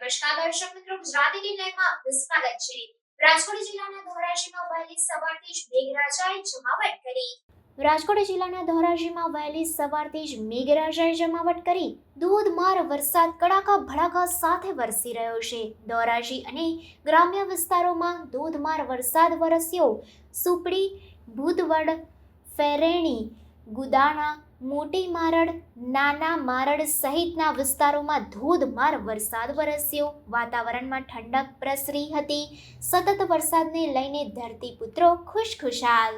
ગુજરાતી નિર્ણયમાં વિસ્ફાદક છે. રાજકોટ જિલ્લાના ધોરાજીમાં વહેલી સવારથી જ મેઘરાજાએ જમાવટ કરી. રાજકોટ જિલ્લાના ધોરાજીમાં વહેલી સવારથી જ મેઘરાજાએ જમાવટ કરી. ધોધમાર વરસાદ, કડાકા, ભડાકા સાથે વરસી રહ્યો છે. ધોરાજી અને ગ્રામ્ય વિસ્તારોમાં ધોધમાર વરસાદ વરસ્યો. સુપડી, ભૂતવડ, ફેરેણી, ગુદાણા મોટી મારડ, નાના મારડ સહિતના વિસ્તારોમાં ધોધમાર વરસાદ વરસ્યો. વાતાવરણમાં ઠંડક પ્રસરી હતી. સતત વરસાદને લઈને ધરતીપુત્રો ખુશખુશાલ.